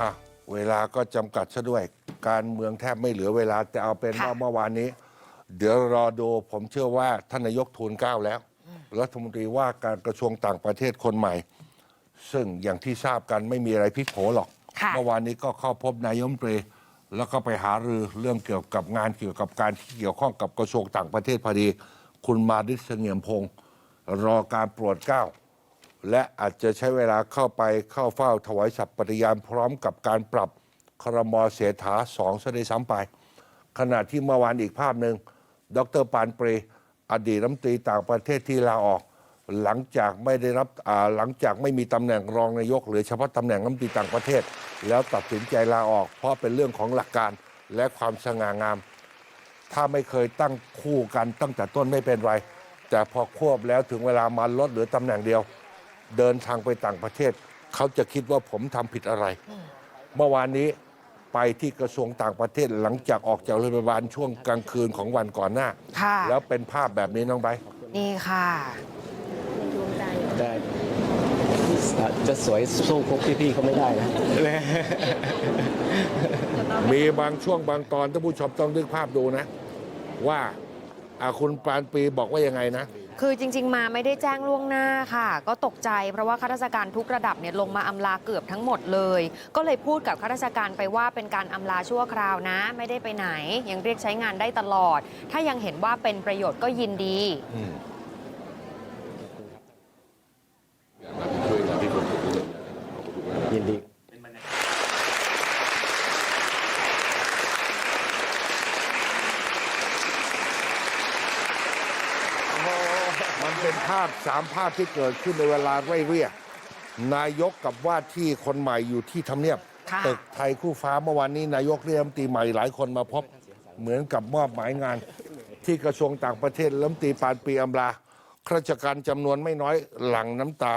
อะเวลาก็จำกัดซะด้วย การเมืองแทบไม่เหลือเวลาแต่เอาเป็นค่ะว่าเมื่อวานนี้ เดี๋ยวรอดูผมเชื่อว่าท่านนายกทูลเกล้าแล้ว รัฐมนตรีว่าการกระทรวงต่างประเทศคนใหม่ ซึ่งอย่างที่ทราบกันไม่มีอะไรพลิกโผหรอก ค่ะ เมื่อวานนี้ก็เข้าพบนายกรัฐมนตรีแล้วก็ไปหารือเรื่องเกี่ยวกับงานเกี่ยวกับการที่เกี่ยวข้องกับกระทรวงต่างประเทศพอดี คุณมาดิษฐ์เสงี่ยมพงศ์รอการโปรดเกล้า และอาจจะใช้เวลาเข้าไปเข้าเฝ้าถวายสัตย์ปฏิญาณพร้อมกับการปรับครมเสถาสองซะด้วยซ้ำไป ขณะที่เมื่อวานอีกภาพหนึ่ง ดรปานเปรอดีตรัฐมนตรีต่างประเทศที่ลาออก หลังจากไม่ได้รับหลังจากไม่มีตำแหน่งรองนายก หรือเฉพาะตำแหน่งรัฐมนตรีต่างประเทศ แล้วตัดสินใจลาออก เพราะเป็นเรื่องของหลักการและความสง่างาม ถ้าไม่เคยตั้งคู่กันตั้งแต่ต้นไม่เป็นไร แต่พอควบแล้วถึงเวลามาลดเหลือตำแหน่งเดียว เดินทางไปต่างประเทศ เขาจะคิดว่าผมทำผิดอะไร เมื่อวานนี้ไปที่กระทรวงต่างประเทศหลังจากออกจากโรงพยาบาลช่วงกลางคืนของวันก่อนหน้า ค่ะ แล้วเป็นภาพแบบนี้น้องไบร์ทนี่ค่ะ แต่จะสวยสู้พวกพี่ๆเขาไม่ได้นะ มีบางช่วงบางตอนท่านผู้ชมต้องนึกภาพดูนะ ว่าอ่าคุณปรานปีบอกว่ายังไงนะคือจริง ๆ มาไม่ได้แจ้งล่วงหน้าค่ะ ก็ตกใจเพราะว่าข้าราชการทุกระดับเนี่ยลงมาอำลาเกือบทั้งหมดเลย ก็เลยพูดกับข้าราชการไปว่าเป็นการอำลาชั่วคราวนะ ไม่ได้ไปไหน ยังเรียกใช้งานได้ตลอด ถ้ายังเห็นว่าเป็นประโยชน์ก็ยินดียินดี มัน เป็นภาพสามภาพที่เกิดขึ้นในเวลาไร่เรียกนายกกับว่าที่คนใหม่อยู่ที่ทำเนียบค่ะ ตึกไทยคู่ฟ้าเมื่อวานนี้นายกเรียกรัฐมนตรีใหม่หลายคนมาพบเหมือนกับมอบหมายงาน ที่กระทรวงต่างประเทศรัฐมนตรีปานปีอำลาข้าราชการจำนวนไม่น้อยหลั่งน้ำตา